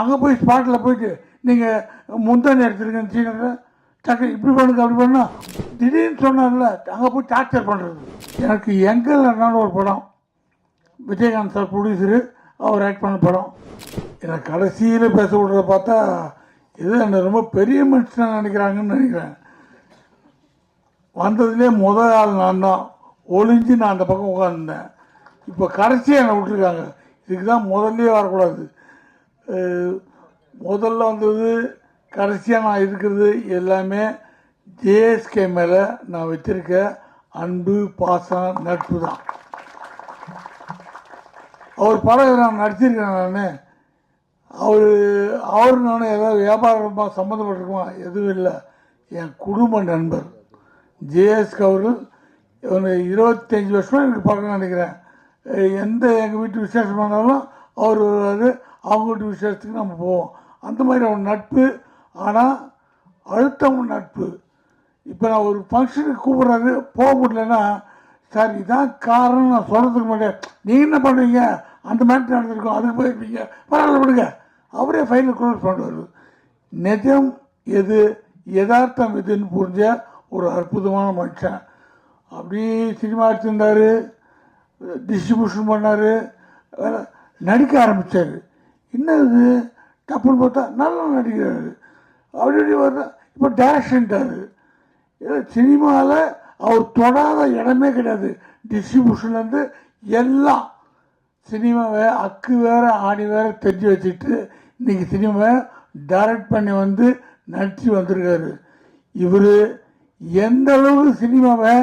அங்கே போய் ஸ்பாட்டில் போயிட்டு நீங்கள் முந்தானி எடுத்துருக்கேன்னு சீனரை டக்கு இப்படி பண்ணுங்க அப்படி பண்ணால் திடீர்னு சொன்னார்ல அங்கே போய் டார்ச்சர் பண்ணுறது எனக்கு எங்கள் அண்ணான்னு ஒரு படம். விஜயகாந்த் சார் ப்ரொடியூசரு அவர் ஆக்ட் பண்ண படம். எனக்கு கடைசியில் பேச விடுறத பார்த்தா இது என்ன ரொம்ப பெரிய மனுஷனாக நினைக்கிறாங்கன்னு நினைக்கிறேன். வந்ததுலேயே முதல் ஆள் நான் தான் ஒளிஞ்சு நான் அந்த பக்கம் உட்காந்துருந்தேன் இப்போ கடைசியாக என்னை விட்டுருக்காங்க. இதுக்கு தான் முதல்லே வரக்கூடாது. முதல்ல வந்தது கடைசியாக நான் இருக்கிறது எல்லாமே ஜேஎஸ்கே மேலே நான் வச்சுருக்க அன்பு பாசம் நட்பு தான். அவர் படம் நான் நடிச்சிருக்கேன் நான். அவர் அவர் நானும் ஏதாவது வியாபாரமாக சம்மந்தப்பட்டிருக்குமா? எதுவும் இல்லை. என் குடும்ப நண்பர். ஜேஎஸ்கே அவர்கள் இவங்க இருபத்தஞ்சி வருஷமாக எனக்கு பார்க்கணும்னு நினைக்கிறேன். எந்த எங்கள் வீட்டு விசேஷமானாலும் அவர் வருவார் அவங்கள்ட்ட விசேஷத்துக்கு நம்ம போவோம். அந்த மாதிரி அவன் நட்பு ஆனால் அழுத்தம் நட்பு. இப்போ நான் ஒரு ஃபங்க்ஷனுக்கு கூப்பிட்றாரு போக முடியலன்னா சார் இதான் காரணம். நான் சொல்கிறதுக்கு மாட்டேன் நீங்கள் என்ன பண்ணுவீங்க? அந்த மாதிரி நடந்திருக்கோம். அதுக்கு போயிருப்பீங்க. பரவாயில்ல விடுங்க. அவரே ஃபைலில் க்ளோஸ் பண்ணுவார் நிஜம் எது யதார்த்தம் எதுன்னு புரிஞ்ச ஒரு அற்புதமான மனுஷன். அப்படியே சினிமா எடுத்திருந்தார் டிஸ்ட்ரிபியூஷன் பண்ணார் நடிக்க ஆரம்பித்தார் என்னது? டப்புன்னு பார்த்தா நல்லா நடிக்கிறாரு அப்படி இப்படி வர்ற இப்போ டேரக்ஷன்ட்டாரு சினிமாவில் அவர் தொடாத இடமே கிடையாது. டிஸ்ட்ரிபியூஷன்லேருந்து எல்லாம் சினிமாவை அக்கு வேறு ஆணி வேறு தெரிஞ்சு வச்சுட்டு இன்றைக்கி சினிமாவை டைரக்ட் பண்ணி வந்து நடித்து வந்திருக்காரு. இவர் எந்த அளவுக்கு சினிமாவை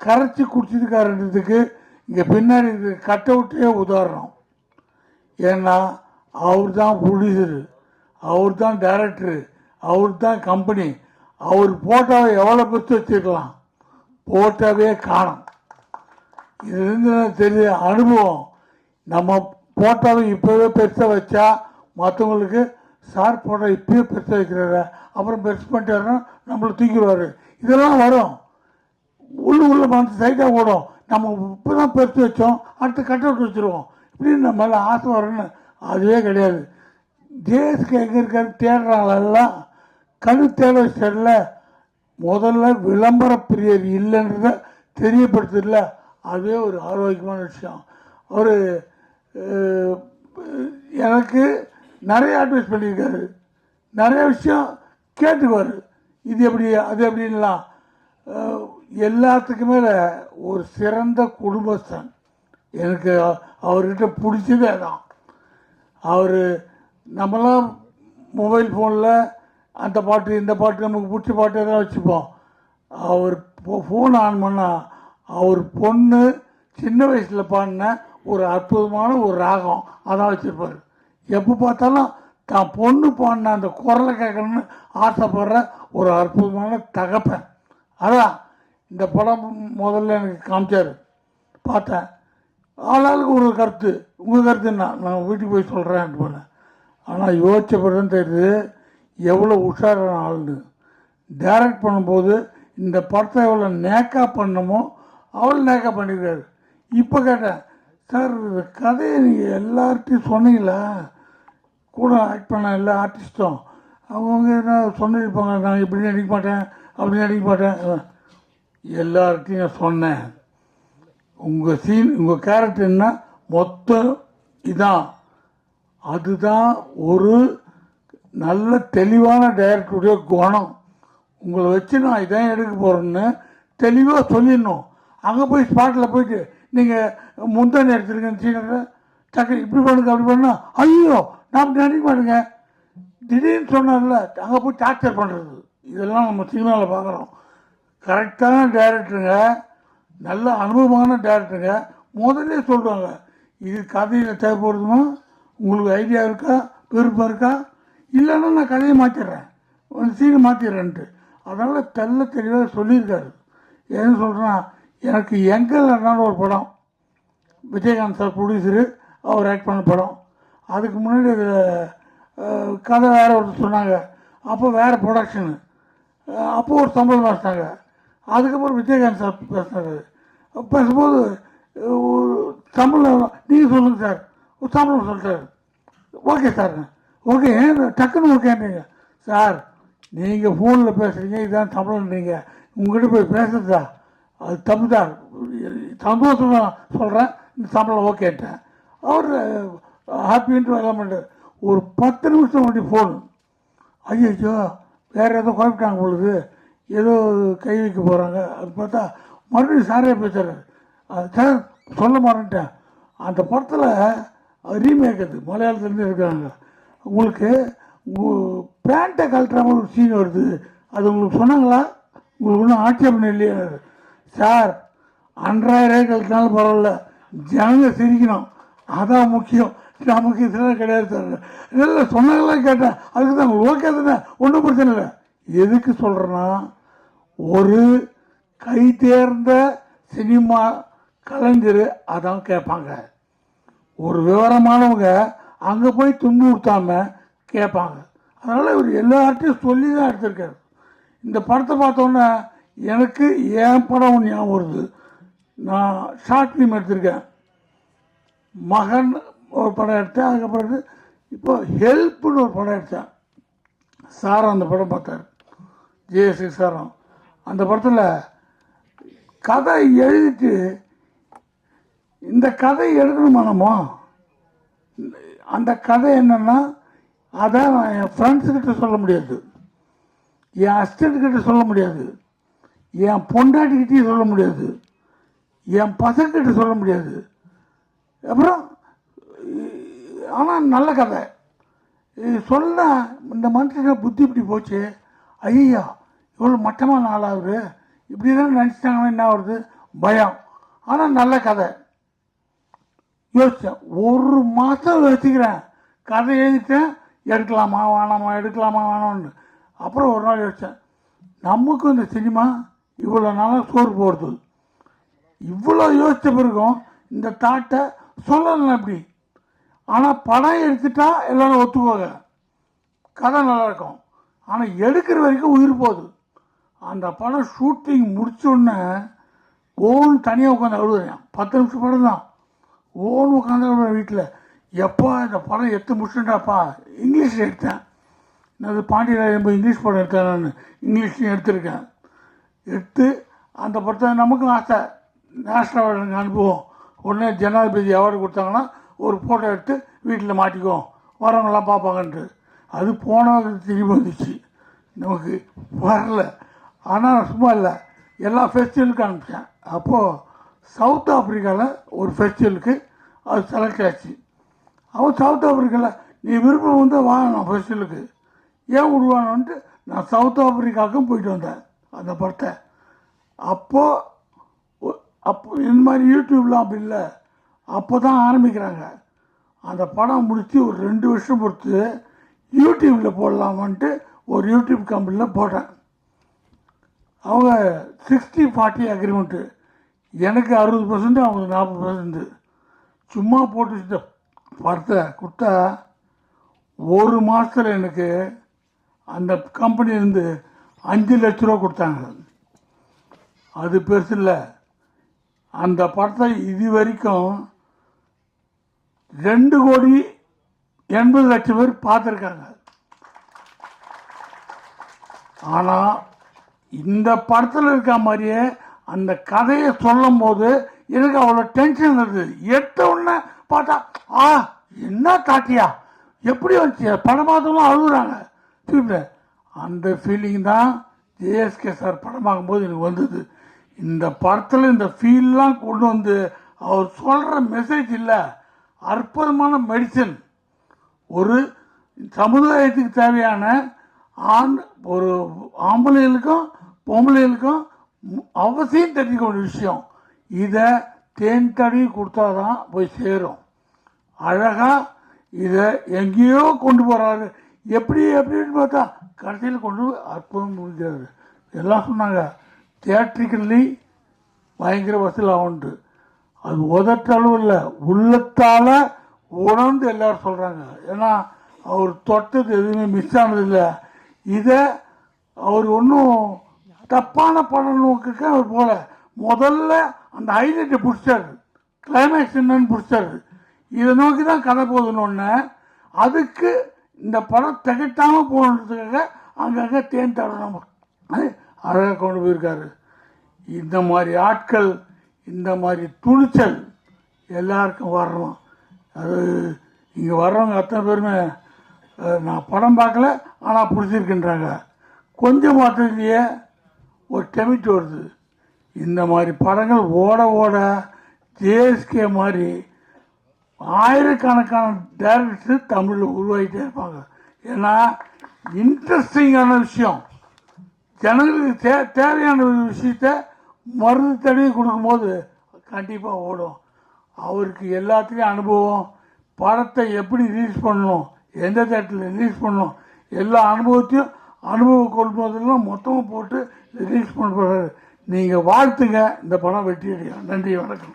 கரைச்சி குடிச்சிருக்காருன்றதுக்கு இங்கே பின்னாடி இருக்கிற கட் அவுட்டே உதாரணம். ஏன்னா அவர் தான் ப்ரொடியூசரு அவர் தான் டைரக்டரு அவர் தான் கம்பெனி அவர் போட்டோவை எவ்வளோ பெருசு வச்சுருக்கலாம்? போட்டோவே காணும். இது இருந்து தெரியுது அனுபவம். நம்ம போட்டோவை இப்போவே பெருசாக வச்சா மற்றவங்களுக்கு சார் போட்டோ இப்பயே பெருசாக வைக்கிறாரு. அப்புறம் பெருசு பண்ணிட்டாருன்னா நம்மளை தூக்கிடுவார். இதெல்லாம் வரும். உள்ள உள்ள மனசு சைட்டாக ஓடும். நம்ம இப்போ தான் பெருசு வச்சோம். அடுத்து கட்டவுட் வச்சுருவோம். இப்படின்னு நம்ம மேலே ஆசை வரும்னு அதுவே கிடையாது. தேசுக்கு எங்கே இருக்காரு தேடுறாங்களெல்லாம் எல்லாம் தேட செல்ல முதல்ல விளம்பர பிரியர் இல்லைன்றத தெரியப்படுத்தல. அதுவே ஒரு ஆரோக்கியமான விஷயம். அவர் எனக்கு நிறைய அட்வைஸ் பண்ணியிருக்காரு. நிறைய விஷயம் கேட்டுக்குவார். இது எப்படி அது எப்படின்லாம் எல்லாத்துக்குமே மேலே ஒரு சிறந்த குடும்பஸ்தன். எனக்கு அவர்கிட்ட பிடிச்சதே அதான். அவர் நம்மளாம் மொபைல் ஃபோனில் அந்த பாட்டு இந்த பாட்டு நமக்கு பிடிச்ச பாட்டு எதாவது வச்சுப்போம். அவர் ஃபோன் ஆன் பண்ணால் அவர் பொண்ணு சின்ன வயசில் பாடின ஒரு அற்புதமான ஒரு ராகம் அதான் வச்சுருப்பார். எப்போ பார்த்தாலும் தான் பொண்ணு பாடின அந்த குரலை கேட்கணும்னு ஆசைப்படுற ஒரு அற்புதமான தகப்பன். அதான் இந்த படம் முதல்ல எனக்கு காமிச்சார். பார்த்தேன். ஆளாளுக்கு ஒரு கருத்து. உங்கள் கருத்து என்ன? நான் வீட்டுக்கு போய் சொல்கிறேன் போனேன் ஆனால் யோசிச்ச பிறகு தெரியுது எவ்வளோ உஷாரான ஆளுன்னு டைரக்ட் பண்ணும்போது இந்த படத்தை எவ்வளோ நேக்காக பண்ணமோ அவ்வளோ நேக்காக பண்ணியிருக்காரு இப்போ கேட்டேன் சார் இந்த கதையை நீங்கள் எல்லார்ட்டையும் சொன்னீங்களா கூட ஆக்ட் பண்ண எல்லா ஆர்டிஸ்ட்டும் அவங்கவுங்க என்ன சொல்லியிருப்பாங்க? நான் இப்படி நடிக்க மாட்டேன் அப்படி நடிக்க மாட்டேன். எல்லார்ட்டையும் நான் சொன்னேன். உங்கள் சீன் உங்கள் கேரக்டர்னா மொத்தம் இதான். அதுதான் ஒரு நல்ல தெளிவான டைரக்டருடைய குணம். உங்களை வச்சு நான் இதான் எடுக்க போகிறேன்னு தெளிவாக சொல்லிடணும். அங்கே போய் ஸ்பாட்டில் போயிட்டு நீங்கள் முந்தானி எடுத்துருக்கேன்னு சீனரை டக்கு இப்படி பண்ணுங்க அப்படி பண்ணா ஐயோ நான் அப்படி நினைக்க மாட்டேங்க. திடீர்னு சொன்னார்ல அங்கே போய் டார்ச்சர் பண்ணுறது இதெல்லாம் நம்ம சினிமாவில் பார்க்குறோம். கரெக்டான டைரக்டருங்க நல்ல அனுபவமான டேரக்டருங்க முதல்ல சொல்கிறாங்க இது கதையில் தேவைப்படுதுமா? உங்களுக்கு ஐடியா இருக்கா? விருப்பம் இருக்கா? இல்லைன்னா நான் கதையை மாற்றிடுறேன் ஒரு சீனை மாற்றிடுறேன்ட்டு அதனால் தெல்ல தெளிவாக சொல்லியிருக்காரு. என்ன சொல்கிறேன்னா எனக்கு எங்கள் ஒரு படம் விஜயகாந்த் சார் ப்ரொடியூசரு அவர் ஆக்ட் பண்ண படம். அதுக்கு முன்னாடி அது கதை வேறு ஒருத்தர் சொன்னாங்க. அப்போ வேறு ப்ரொடக்ஷனு அப்போது ஒரு சம்பளம் வச்சிட்டாங்க. அதுக்கப்புறம் விஜயகாந்த் சார் பேசினார். பேசும்போது ஒரு சம்பளம் நீங்கள் சொல்லுங்கள் சார். ஒரு சம்பளம் சொல்கிறார் ஓகே சார். ஓகே டக்குன்னு ஓகேன்றீங்க சார் நீங்கள் ஃபோனில் பேசுகிறீங்க இதான் தமிழ்ன்றீங்க உங்ககிட்ட போய் பேசுறதா அது தமிழ் தான். சந்தோஷமாக சொல்கிறேன் இந்த தமிழில் ஓகேன்ட்டேன். அவர் ஹாப்பின்ட்டு எல்லாம் பண்ணுறாரு ஒரு பத்து நிமிஷம் வண்டி ஃபோன் ஐயோ வேறு எதுவும் குழப்பிட்டாங்க பொழுது ஏதோ கை வைக்க போகிறாங்க அது பார்த்தா மறுபடியும் சாரே பேசுகிறார் அது சார் சொல்ல மாட்டேன் அந்த படத்தில் ரீமேக் அது மலையாளத்துலேருந்து இருக்கிறாங்க உங்களுக்கு பேண்ட்டை கழட்டுற மாதிரி ஒரு சீன் வருது. அது உங்களுக்கு சொன்னாங்களா? உங்களுக்கு ஒன்றும் ஆட்சேபணம் இல்லையா? சார் அன்றாயிரம் கழட்டினாலும் பரவாயில்ல. ஜனங்க சிரிக்கணும். அதான் முக்கியம். நமக்கு இதெல்லாம் கிடையாது சார் இல்லை சொன்னாங்களா கேட்டேன். அதுக்கு தான் ஓகே தானே. ஒன்றும் பிரச்சனை இல்லை. எதுக்கு சொல்கிறேன்னா ஒரு கை தேர்ந்த சினிமா கலைஞர் அதான் கேட்பாங்க. ஒரு விவரமானவங்க அங்கே போய் துண்டு கேட்பாங்க. அதனால் இவர் எல்லார்ட்டையும் சொல்லி தான் எடுத்திருக்காரு. இந்த படத்தை பார்த்தோன்னே எனக்கு என் படம் ஒன்று ஞாபகம் வருது. நான் ஷார்ட் ஃபிலிம் எடுத்திருக்கேன். மகன் ஒரு படம் எடுத்தேன் அதுக்கப்புறம் இப்போ ஹெல்ப்னு ஒரு படம் எடுத்தேன். சார் அந்த படம் பார்த்தார். ஜேஎஸ்சி சாரம் அந்த படத்தில் கதை எழுதிட்டு இந்த கதை எழுதணுமா நம்ம? அந்த கதை என்னென்னா அதை நான் என் ஃப்ரெண்ட்ஸுக்கிட்ட சொல்ல முடியாது. என் அசிஸ்டன்ட் சொல்ல முடியாது. என் பொண்டாட்டிக்கிட்டையும் சொல்ல முடியாது. என் பசங்கிட்ட சொல்ல முடியாது. அப்புறம் ஆனால் நல்ல கதை. சொன்னால் சொல்ல இந்த மனுஷனை புத்தி இப்படி போச்சு. ஐயா இவ்வளோ மட்டமாக நாளாகுது இப்படி தான் நினச்சிட்டாங்கன்னா என்ன வருது பயம். ஆனால் நல்ல கதை. யோசித்தேன் ஒரு மாதம் வச்சுக்கிறேன் கதை எழுதிட்டேன். எடுக்கலாமா வேணாமா எடுக்கலாமா வேணாம்னு அப்புறம் ஒரு நாள் யோசித்தேன் நமக்கும் இந்த சினிமா இவ்வளோ நாளாக சோறு போடுறது இவ்வளோ யோசித்த பிறகும் இந்த தாட்டை சொல்லலாம் எப்படி? ஆனால் படம் எடுத்துட்டா எல்லோரும் ஒத்துக்குவாங்க கதை நல்லாயிருக்கும் ஆனால் எடுக்கிற வரைக்கும் உயிர் போகுது. அந்த படம் ஷூட்டிங் முடிச்சோடனே ஓன் தனியாக உட்காந்து அழுதுறேன் பத்து நிமிஷம் படம் தான் ஓன் உட்காந்து அழுதுறேன் வீட்டில் எப்போ இந்த படம் எடுத்து முடிச்சுட்டாப்பா? இங்கிலீஷில் எடுத்தேன். அது பாண்டியராஜன் போய் இங்கிலீஷ் படம் எடுத்தேன் நான் இங்கிலீஷ்லையும் எடுத்திருக்கேன். எடுத்து அந்த படத்தை நமக்கும் ஆசை. நேஷனல் அவார்டு அனுப்புவோம். உடனே ஜனாதிபதி அவார்டு கொடுத்தாங்கன்னா ஒரு ஃபோட்டோ எடுத்து வீட்டில் மாட்டிக்குவோம். வரவங்களாம் பார்ப்பாங்கன்ட்டு. அது போன திரும்பி வந்துச்சு நமக்கு வரல. ஆனால் சும்மா இல்லை எல்லா ஃபெஸ்டிவலுக்கும் அனுப்பிச்சேன். அப்போது சவுத் ஆப்பிரிக்காவில் ஒரு ஃபெஸ்டிவலுக்கு அது செலக்ட் ஆச்சு. அவன் சவுத் ஆப்ரிக்காவில் நீ விருப்பம் வந்து வாங்கணும் நான் ஃபெஸ்டிவலுக்கு ஏன் விடுவானுன்ட்டு நான் சவுத் ஆப்ரிக்காவுக்கும் போயிட்டு வந்தேன் அந்த படத்தை. அப்போது அப்போ இந்த மாதிரி யூடியூப்லாம் அப்படி இல்லை. அப்போ தான் ஆரம்பிக்கிறாங்க. அந்த படம் முடித்து ஒரு ரெண்டு வருஷம் பொறுத்து யூடியூப்பில் போடலாமான்ட்டு ஒரு யூடியூப் கம்பெனியில் போட்டேன் அவங்க சிக்ஸ்டி ஃபார்ட்டி அக்ரிமெண்ட்டு எனக்கு அறுபது பர்சன்ட் அவங்களுக்கு நாற்பது பர்சன்ட் சும்மா போட்டு படத்தை கொடுத்தா ஒரு மாதத்தில் எனக்கு அந்த கம்பெனிலேருந்து அஞ்சு லட்ச ரூபா கொடுத்தாங்க. அது பெருசு இல்லை. அந்த படத்தை இது வரைக்கும் ரெண்டு கோடி எண்பது லட்சம் பேர் பார்த்துருக்காங்க. ஆனால் இந்த படத்தில் இருக்க மாதிரியே அந்த கதையை சொல்லும் போது எனக்கு அவ்வளோ டென்ஷன் இருந்தது. எடுத்த உடனே பார்த்தா ஆ என்ன தாட்டியா? எப்படி வந்துச்சு? படம் பார்த்தவங்களும் அழுகுறாங்க. திருப்பி அந்த ஃபீலிங் தான் ஜேஎஸ்கே சார் படமாகும் போது எனக்கு வந்தது. இந்த படத்தில் இந்த ஃபீல்லாம் கொண்டு வந்து அவர் சொல்கிற மெசேஜ் இல்லை. அற்புதமான மெடிசன் ஒரு சமுதாயத்துக்கு தேவையான ஆண் ஒரு ஆம்பளைகளுக்கும் பொம்பளைகளுக்கும் அவசியம் தெரிஞ்சுக்க ஒரு விஷயம். இதை தேன் தடவி கொடுத்தாதான் போய் சேரும். அழகாக இதை எங்கேயோ கொண்டு போகிறாரு எப்படி எப்படின்னு பார்த்தா கடைசியில் கொண்டு அற்புதம் முடிஞ்சாரு எல்லாம் சொன்னாங்க தியேட்ரிக்கல்லி பயங்கர வசூல் ஆகும்ட்டு அது உதட்டளவு இல்லை. உள்ளத்தால் உணர்ந்து எல்லாரும் சொல்கிறாங்க ஏன்னா அவர் தொட்டது எதுவுமே மிஸ் ஆனதில்லை இதை அவர் ஒன்றும் தப்பான படம் நோக்குக்கு அவர் போல. முதல்ல அந்த ஹைலைட்டை பிடிச்சாரு. கிளைமேக்ஸ் என்னன்னு பிடிச்சாரு. இதை நோக்கி தான் கதை போகுதுன்னு அதுக்கு இந்த படம் திகட்டாமல் போனதுக்காக அங்கங்கே தேன் தரணும். அழகாக கொண்டு போயிருக்காரு. இந்த மாதிரி ஆட்கள் இந்த மாதிரி துணிச்சல் எல்லாருக்கும் வரணும். அது இங்கே வர்றவங்க அத்தனை பேருமே நான் படம் பார்க்கல ஆனால் பிடிச்சிருக்கின்றாங்க. கொஞ்சம் பார்த்ததுலையே ஒரு டெமிட் வருது. இந்த மாதிரி படங்கள் ஓட ஓட ஜேஎஸ்கே மாதிரி ஆயிரக்கணக்கான டேரக்டர்ஸ் தமிழில் உருவாகிட்டே இருப்பாங்க. ஏன்னா இன்ட்ரெஸ்டிங்கான விஷயம். ஜனங்களுக்கு தே தேவையான ஒரு விஷயத்த மருந்து தடவி கொடுக்கும்போது கண்டிப்பாக ஓடும். அவருக்கு எல்லாத்துலேயும் அனுபவம் படத்தை எப்படி ரிலீஸ் பண்ணணும் எந்த தேட்டரில் ரிலீஸ் பண்ணணும்? எல்லா அனுபவத்தையும் அனுபவ கொள்முதலாம் மொத்தமாக போட்டு ரிலீஸ் பண்ண போகிறாரு நீங்கள் வாழ்த்துங்க. இந்த படம் வெற்றி அடையும். நன்றி வணக்கம்.